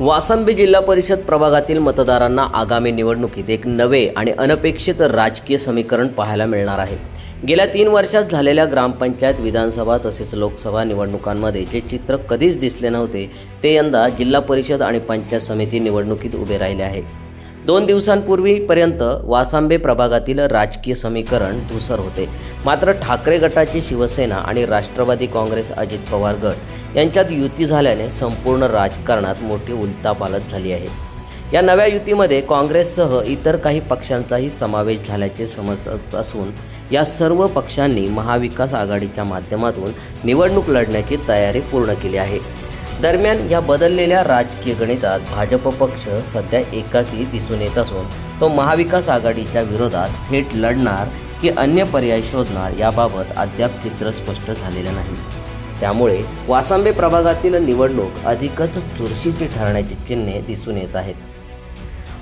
वासंबी जिल्हा परिषद प्रभागातील मतदारांना आगामी निवडणुकीत एक नवे आणि अनपेक्षित राजकीय समीकरण पाहायला मिळणार आहे. गेल्या तीन वर्षात झालेल्या ग्रामपंचायत विधानसभा तसेच लोकसभा निवडणुकांमध्ये जे चित्र कधीच दिसले नव्हते ते यंदा जिल्हा परिषद आणि पंचायत समिती निवडणुकीत उभे राहिले आहे. दोन दिवसांपूर्वीपर्यंत वासांबे प्रभागातील राजकीय समीकरण धुसर होते. मात्र ठाकरे गटाची शिवसेना आणि राष्ट्रवादी काँग्रेस अजित पवार गट यांच्यात युती झाल्याने संपूर्ण राजकारणात मोठी उलतापालत झाली आहे. या नव्या युतीमध्ये काँग्रेससह इतर काही पक्षांचाही समावेश झाल्याचे समजत असून या सर्व पक्षांनी महाविकास आघाडीच्या माध्यमातून निवडणूक लढण्याची तयारी पूर्ण केली आहे. दरम्यान या बदललेल्या राजकीय गणितात भाजप पक्ष सध्या एकाकी दिसून येत असून तो महाविकास आघाडीच्या विरोधात थेट लढणार की अन्य पर्याय शोधणार याबाबत अद्याप चित्र स्पष्ट झालेलं नाही. त्यामुळे वासांबे प्रभागातील निवडणूक अधिकच चुरशीची ठरण्याची चिन्हे दिसून येत आहेत.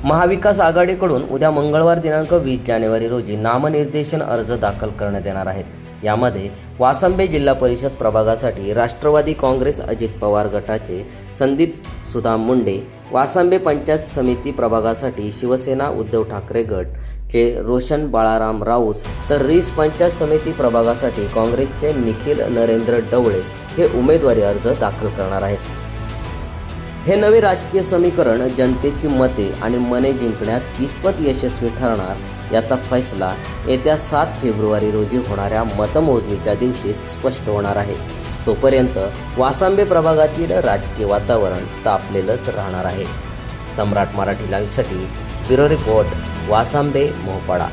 महाविकास आघाडीकडून उद्या मंगळवार दिनांक वीस जानेवारी रोजी नामनिर्देशन अर्ज दाखल करण्यात येणार आहेत. यामध्ये वासंबे जिल्हा परिषद प्रभागासाठी राष्ट्रवादी काँग्रेस अजित पवार गटाचे संदीप सुदाम मुंडे वासंबे पंचायत समिती प्रभागासाठी शिवसेना उद्धव ठाकरे गटचे रोशन बाळाराम राऊत तर रीस पंचायत समिती प्रभागासाठी काँग्रेसचे निखिल नरेंद्र डवळे हे उमेदवारी अर्ज दाखल करणार आहेत. हे नवे राजकीय समीकरण जनतेची मते आणि मने जिंकण्यात कितपत यशस्वी ठरणार याचा फैसला येत्या सात फेब्रुवारी रोजी होणाऱ्या मतमोजणीच्या दिवशीच स्पष्ट होणार आहे. तोपर्यंत वासांबे प्रभागातील राजकीय वातावरण तापलेलंच राहणार आहे. सम्राट मराठी लाईव्हसाठी ब्युरो रिपोर्ट वासांबे मोहपाडा.